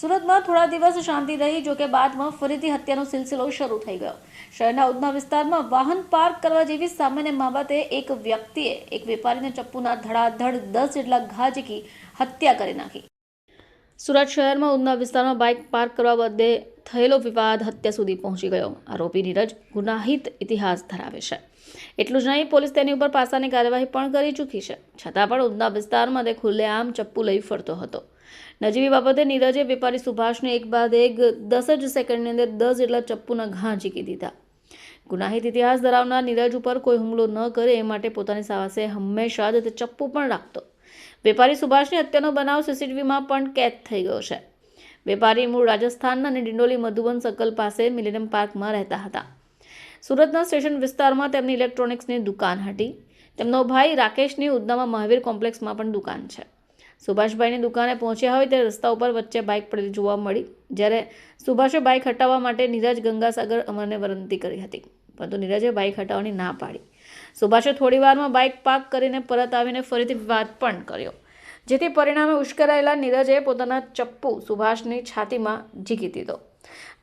સુરતમાં થોડા દિવસ શાંતિ રહી જોકે બાદમાં ફરીથી હત્યાનો સિલસિલો શરૂ થઈ ગયો. શહેરના ઉધના વિસ્તારમાં વાહન પાર્ક કરવા જેવી સામાન્ય બાબતે એક વ્યક્તિએ એક વેપારીને ચપ્પુના ધડાધડ દસ જેટલા ઘા ઝીકી હત્યા કરી નાખી. સુરત શહેરમાં ઉધના વિસ્તારમાં બાઇક પાર્ક કરવા બદલે થયેલો વિવાદ હત્યા સુધી પહોંચી ગયો. આરોપી નીરજ ગુનાહિત ઇતિહાસ ધરાવે છે. એટલું જ નહીં, પોલીસ તેની ઉપર પાસાની કાર્યવાહી પણ કરી ચૂકી છે. છતાં પણ ઉધના વિસ્તારમાં તે ખુલ્લેઆમ ચપ્પુ લઈ ફરતો હતો. નજીવી બાબતે નીરજે વેપારી સુભાષને એક બાદ એક દસ જ સેકન્ડની અંદર દસ જેટલા ચપ્પુના ઘા ઝીકી દીધા. ગુનાહિત ઇતિહાસ ધરાવનાર નીરજ ઉપર કોઈ હુમલો ન કરે એ માટે પોતાની સાવસે હંમેશા જ તે ચપ્પુ પણ રાખતો. વેપારી સુભાષની હત્યાનો બનાવ સીસીટીવીમાં પણ કેદ થઈ ગયો છે. વેપારી મૂળ રાજસ્થાનના અને ડિંડોલી મધુબન સર્કલ પાસે મિલેનિયમ પાર્કમાં રહેતા હતા. સુરતના સ્ટેશન વિસ્તારમાં તેમની ઇલેક્ટ્રોનિક્સની દુકાન હતી. તેમનો ભાઈ રાકેશની ઉધનામાં મહાવીર કોમ્પ્લેક્સમાં પણ દુકાન છે. સુભાષભાઈની દુકાને પહોંચ્યા હોય ત્યારે રસ્તા ઉપર વચ્ચે બાઇક પડેલી જોવા મળી. જ્યારે સુભાષે બાઇક હટાવવા માટે નીરજ ગંગાસાગર અમરને વિનંતી કરી હતી. પરંતુ નીરજે બાઇક હટાવવાની ના પાડી. સુભાષે થોડીવારમાં બાઇક પાર્ક કરીને પરત આવીને ફરીથી વિવાદ પણ કર્યો. જેથી પરિણામે ઉશ્કેરાયેલા નીરજે પોતાના ચપ્પુ સુભાષની છાતીમાં ઝીકી દીધો.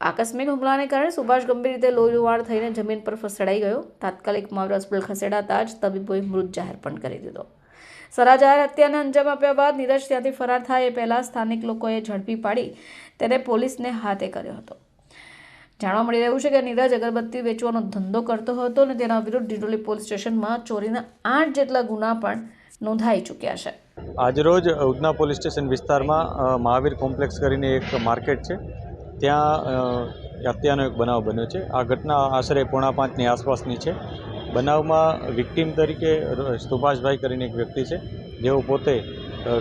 આકસ્મિક હુમલાને કારણે સુભાષ ગંભીર રીતે લોહીલુહાણ થઈને જમીન પર ફસડાઈ ગયો. તાત્કાલિક માવર હોસ્પિટલ ખસેડાતા જ તબીબોએ મૃત જાહેર પણ કરી દીધો. સરા હત્યાને અંજામ આપ્યા બાદ નીરજ ત્યાંથી ફરાર થાય એ પહેલાં સ્થાનિક લોકોએ ઝડપી પાડી તેને પોલીસને હાથે કર્યો હતો. જાણવા મળી રહ્યું છે કે નીરજ અગરબત્તી વેચવાનો ધંધો કરતો હતો અને તેના વિરુદ્ધ ડિડોલી પોલીસ સ્ટેશનમાં ચોરીના આઠ જેટલા ગુના પણ નોંધાઈ ચૂક્યા છે. આજરોજ ઉધના પોલીસ સ્ટેશન વિસ્તારમાં મહાવીર કોમ્પ્લેક્સ કરીને એક માર્કેટ છે. ત્યાં હત્યાનો એક બનાવ બન્યો છે. આ ઘટના આશરે પોણા પાંચની આસપાસની છે. બનાવમાં વિક્ટીમ તરીકે સુભાષભાઈ કરીને એક વ્યક્તિ છે, જેઓ પોતે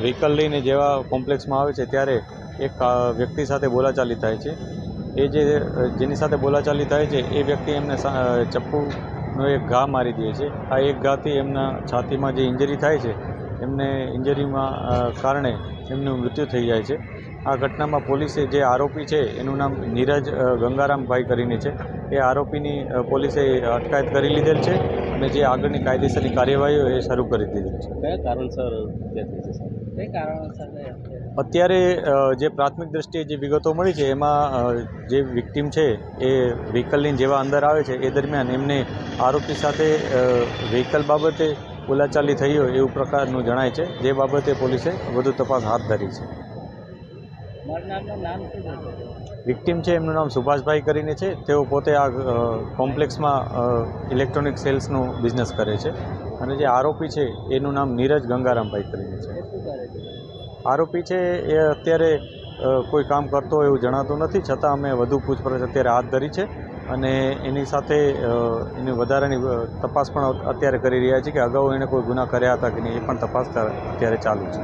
વ્હીકલ લઈને જેવા કોમ્પ્લેક્સમાં આવે છે, ત્યારે એક વ્યક્તિ સાથે બોલાચાલી થાય છે. એ જે જેની સાથે બોલાચાલી થાય છે, એ વ્યક્તિ એમને ચપ્પુનો એક ઘા મારી દે છે. આ એક ઘાથી એમના છાતીમાં જે ઇન્જરી થાય છે, એમને ઇન્જરીમાં કારણે એમનું મૃત્યુ થઈ જાય છે. આ ઘટનામાં પોલીસે જે આરોપી છે એનું નામ નીરજ ગંગારામભાઈ કરીને છે. એ આરોપીની પોલીસે અટકાયત કરી લીધેલ છે અને જે આગળની કાયદેસરની કાર્યવાહીઓ એ શરૂ કરી દીધેલ છે. કયા કારણસર અત્યારે? જે પ્રાથમિક દ્રષ્ટિએ જે વિગતો મળી છે એમાં જે વિક્ટીમ છે એ વ્હીકલની જેવા અંદર આવે છે એ દરમિયાન એમને આરોપી સાથે વ્હીકલ બાબતે બોલાચાલી થઈ હોય એવું પ્રકારનું જણાય છે. જે બાબતે પોલીસે વધુ તપાસ હાથ ધરી છે મરનારનું નામ શું છે વિક્ટીમ છે એમનું નામ સુભાષભાઈ કરીને છે. તેઓ પોતે આ કોમ્પ્લેક્સમાં ઇલેક્ટ્રોનિક સેલ્સનું બિઝનેસ કરે છે. અને જે આરોપી છે એનું નામ નીરજ ગંગારામભાઈ કરીને છે. આરોપી છે એ અત્યારે કોઈ કામ કરતો હોય એવું જણાતું નથી. છતાં અમે વધુ પૂછપરછ અત્યારે હાથ ધરી છે. અને એની સાથે એની વધારાની તપાસ પણ અત્યારે કરી રહ્યા છીએ કે અગાઉ એણે કોઈ ગુના કર્યા હતા કે નહીં એ પણ તપાસ અત્યારે ચાલુ છે.